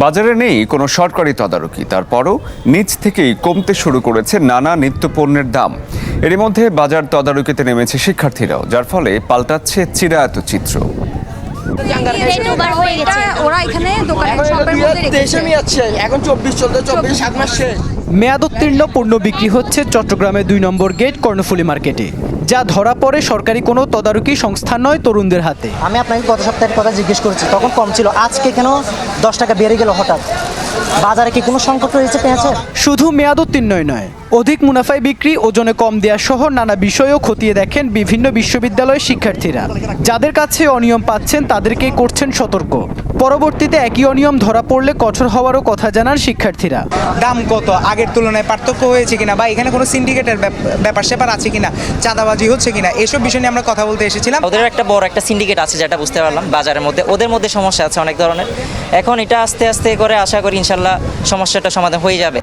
বাজারে নেই কোনো সরকারি তদারকি তারপরও নিচ থেকেই কমতে শুরু করেছে নানা নিত্যপণ্যের দাম। এর মধ্যে বাজার তদারকিতে নেমেছে শিক্ষার্থীরাও যার ফলে পাল্টাচ্ছে চিরায়ত চিত্র ওরা এখানে দোকানে শপের মধ্যে রেখেছে তেইশে যাচ্ছে। এখন চব্বিশ চলতে চব্বিশ সাত মাস শেষ। মেয়াদোত্তীর্ণ পণ্য বিক্রি হচ্ছে চট্টগ্রামের দুই নম্বর গেট কর্ণফুলি মার্কেটে, যা ধরা পড়ে সরকারি কোনো তদারকি সংস্থা নয় তরুণদের হাতে। আমি আপনাকে গত সপ্তাহের কথা জিজ্ঞেস করেছি, তখন কম ছিল, আজকে কেন দশ টাকা বেড়ে গেল হঠাৎ? বাজারে কি কোনো সংকট রয়েছে পেঁয়াজের? শুধু মেয়াদোত্তীর্ণই নয় অধিক মুনাফায় বিক্রি ওজনে কম দেওয়া সহ নানা বিষয়ও খতিয়ে দেখেন বিভিন্ন বিশ্ববিদ্যালয়ের শিক্ষার্থীরা। যাদের কাছে অনিয়ম পাচ্ছেন তাদেরকে করছেন সতর্ক। পরবর্তীতে একই অনিয়ম ধরা পড়লে কঠোর হওয়ারও কথা জানান শিক্ষার্থীরা। দাম কত? আগের তুলনায় পার্থক্য হয়েছে কিনা বা এখানে কোনো সিন্ডিকেটের ব্যাপার স্যাপার আছে কিনা? চাঁদাবাজি হচ্ছে কিনা? এসব বিষয় নিয়ে আমরা কথা বলতে এসেছিলাম। ওদের একটা বড় একটা সিন্ডিকেট আছে যেটা বুঝতে পারলাম বাজারের মধ্যে। ওদের মধ্যে সমস্যা আছে অনেক ধরনের। এখন এটা আস্তে আস্তে করে আশা করি ইনশাল্লাহ সমস্যাটা সমাধান হয়ে যাবে।